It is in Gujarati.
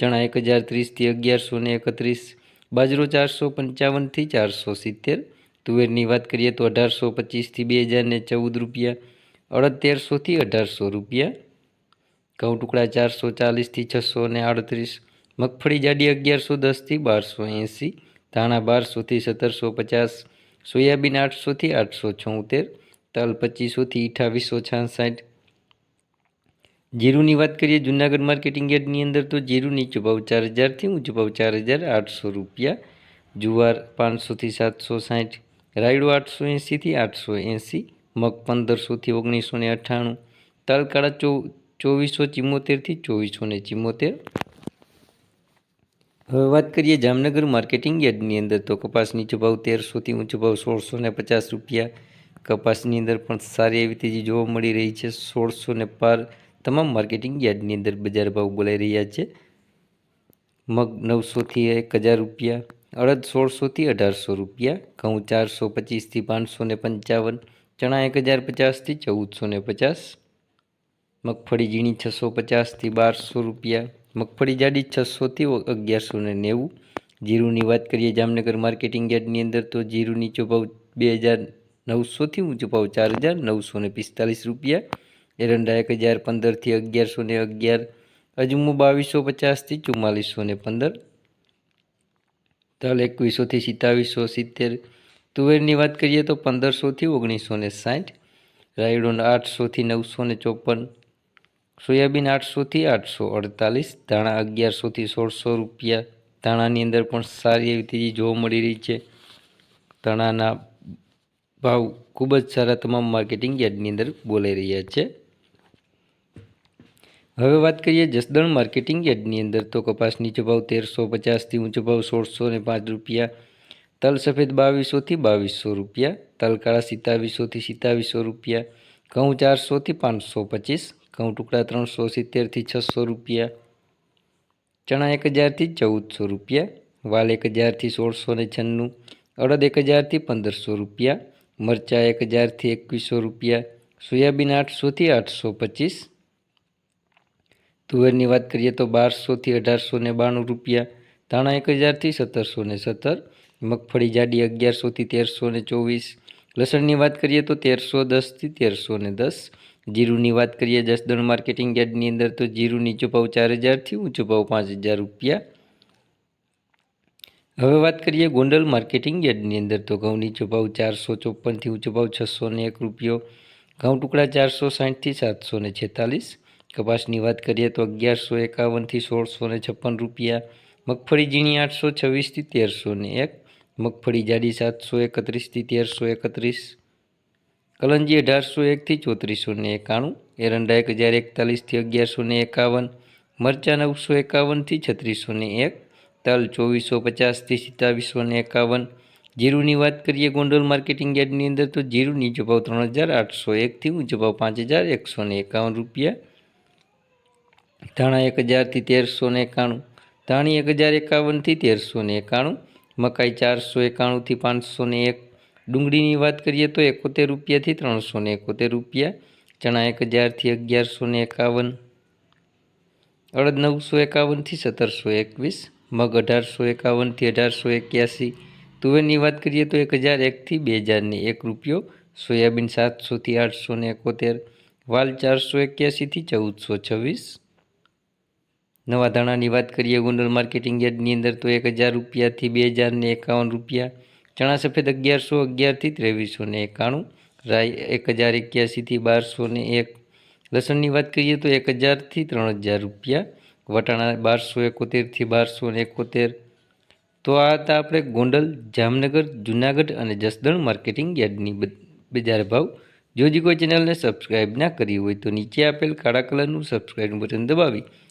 ચણા એક હજાર ત્રીસથી અગિયારસો ને એકત્રીસ, બાજરો ચારસો પંચાવનથી ચારસો સિત્તેર, તુવેરની વાત કરીએ તો અઢારસો પચીસથી બે હજાર ને ચૌદ રૂપિયા અડદ તેરસોથી અઢારસો રૂપિયા, ઘઉં ટુકડા ચારસો ચાલીસથી છસો ને આડત્રીસ, મગફળી જાડી અગિયારસો દસથી બારસો એંસી, ધાણા બારસોથી સત્તરસો પચાસ, સોયાબીન આઠસોથી આઠસો છોતેર, તલ પચીસોથી અઠાવીસો છાસઠ જીરુની વાત કરીએ, જુનાગઢ માર્કેટિંગ યાર્ડની અંદર તો જીરું નીચો ભાવ ચાર હજારથી ઊંચું ભાવ ચાર હજાર આઠસો રૂપિયા. જુવાર પાંચસોથી સાતસો સાઠ, રાયડો આઠસો એંસીથી આઠસો એંસી મગ પંદરસોથી ઓગણીસો ને અઠ્ઠાણું, તલકાળા ચો, ચોવીસો ચિમ્મોતેરથી ચોવીસો ને ચિમ્મોતેર હવે વાત કરીએ જામનગર માર્કેટિંગ યાર્ડની અંદર તો કપાસ નીચો ભાવ તેરસોથી ઊંચો ભાવ સોળસો ને પચાસ રૂપિયા. કપાસની અંદર પણ સારી એવી તેજી જોવા મળી રહી છે, સોળસો ને પાર તમામ માર્કેટિંગ યાર્ડની અંદર બજાર ભાવ બોલાઈ રહ્યા છે. મગ નવસોથી એક હજાર રૂપિયા, અડદ સોળસોથી અઢારસો રૂપિયા, ઘઉં ચારસો પચીસથી પાંચસો ને પંચાવન, ચણા એક હજાર પચાસથી ચૌદસો ને પચાસ, મગફળી ઝીણી છસો પચાસથી બારસો રૂપિયા, મગફળી જાડી છસોથી અગિયારસો ને નેવું. જીરુની વાત કરીએ જામનગર માર્કેટિંગ યાર્ડની અંદર તો જીરુની ચોપાવ બે હજાર નવસોથી ઊંચો ભાવ ચાર હજાર નવસો ને પિસ્તાલીસ રૂપિયા એરંડા એક હજાર પંદરથી અગિયારસો ને અગિયાર, અજમો બાવીસો પચાસથી ચુમ્માલીસો ને પંદર, તલ એકવીસોથી સિત્તાવીસો સિત્તેર. તુવેરની વાત કરીએ તો પંદરસોથી ઓગણીસો ને સાઠ રાયડો આઠસોથી નવસો ને ચોપન, સોયાબીન આઠસોથી આઠસો અડતાલીસ, ધાણા અગિયારસોથી સોળસો રૂપિયા. ધાણાની અંદર પણ સારી એવી તેજી જોવા મળી રહી છે. ધાણાના ભાવ ખૂબ જ સારા તમામ માર્કેટિંગ યાર્ડની અંદર બોલાઈ રહ્યા છે. હવે વાત કરીએ જસદણ માર્કેટિંગ યાર્ડની અંદર, તો કપાસ નીચો તેરસો પચાસથી ઊંચો ભાવ સોળસો ને પાંચ રૂપિયા, તલ સફેદ બાવીસોથી બાવીસો રૂપિયા, તલ કાળા સિત્તાવીસોથી સિત્તાવીસો રૂપિયા, ઘઉં ચારસોથી પાંચસો પચીસ, ઘઉં ટુકડા ત્રણસો સિત્તેરથી છસો રૂપિયા, ચણા એક હજારથી ચૌદસો રૂપિયા, વાલ એક હજારથી સોળસો ને છન્નું, અડદ એક હજારથી પંદરસો રૂપિયા, મરચાં એક હજારથી એકવીસો રૂપિયા, સોયાબીન આઠસોથી આઠસો પચીસ તુવેરની વાત કરીએ તો બારસોથી અઢારસો ને બાણું રૂપિયા, ધાણા એક હજારથી સત્તરસો ને સત્તર, મગફળી જાડી અગિયારસોથી તેરસો ને ચોવીસ, લસણની વાત કરીએ તો તેરસો દસથી તેરસો ને દસ, જીરુની વાત કરીએ જસદણ માર્કેટિંગ યાર્ડની અંદર તો જીરું નીચો ભાવ ચાર હજારથી ઊંચો ભાવ પાંચ હજાર રૂપિયા. હવે વાત કરીએ ગોંડલ માર્કેટિંગ યાર્ડની અંદર તો ઘઉં નીચો ભાવ ચારસો ચોપનથી ઊંચો ભાવ છસો ને એક રૂપિયો, ઘઉં ટુકડા ચારસો સાઠથી સાતસો ને છેતાલીસ કપાસની વાત કરીએ તો અગિયારસો એકાવનથી સોળસો ને છપ્પન રૂપિયા, મગફળી ઝીણી આઠસો છવ્વીસથી તેરસો ને એક, મગફળી જાડી સાતસો એકત્રીસથી તેરસો એકત્રીસ, કલંજી અઢારસો એકથી ચોત્રીસો ને એકાણું, એરંડા એક હજાર એકતાલીસથી અગિયારસો ને એકાવન, મરચાં નવસો એકાવનથી છત્રીસો ને એક, તલ ચોવીસો પચાસથી સિત્તાવીસો ને એકાવન, જીરુની વાત કરીએ ગોંડલ માર્કેટિંગ યાર્ડની અંદર તો જીરુની નીચો ત્રણ હજાર આઠસો એકથી ઊંચો ભાવ પાંચ હજાર એકસો એકાવન રૂપિયા ધાણા એક હજારથી તેરસો ને એકાણું. ધાણી એક હજાર એકાવનથી તેરસો ને એકાણું. મકાઈ ચારસો એકાણુંથી પાંચસો ને એક. ડુંગળીની વાત કરીએ તો એકોતેર રૂપિયાથી ત્રણસો ને એકોતેર રૂપિયા. ચણા એક હજારથી અગિયારસો ને એકાવન. અડદ નવસો એકાવનથી સત્તરસો એકવીસ. મગ અઢારસો એકાવનથી અઢારસો એક્યાસી. તુવેરની વાત કરીએ તો એક હજાર એકથી બે હજારને એક રૂપિયો. સોયાબીન સાતસોથી આઠસો ને એકોતેર. વાલ ચારસો એક્યાસીથી ચૌદસો છવ્વીસ. નવા ધાણાની વાત કરીએ, ગોંડલ માર્કેટિંગ યાર્ડની અંદર તો એક હજાર રૂપિયાથી બે હજાર ને એકાવન રૂપિયા, ચણા સફેદ અગિયારસો અગિયારથી ત્રેવીસો ને એકાણું રાય એક હજાર એક્યાસીથી બારસો ને એક, લસણની વાત કરીએ તો એક હજારથી ત્રણ હજાર રૂપિયા, વટાણા બારસો એકોતેરથી બારસો ને એકોતેર. તો આ હતા આપણે ગોંડલ, જામનગર, જુનાગઢ અને જસદણ માર્કેટિંગ યાર્ડની બજાર ભાવ. જો હજી કોઈ ચેનલને સબસ્ક્રાઈબ ના કરી હોય તો નીચે આપેલ કાળા કલરનું સબસ્ક્રાઈબનું બટન દબાવી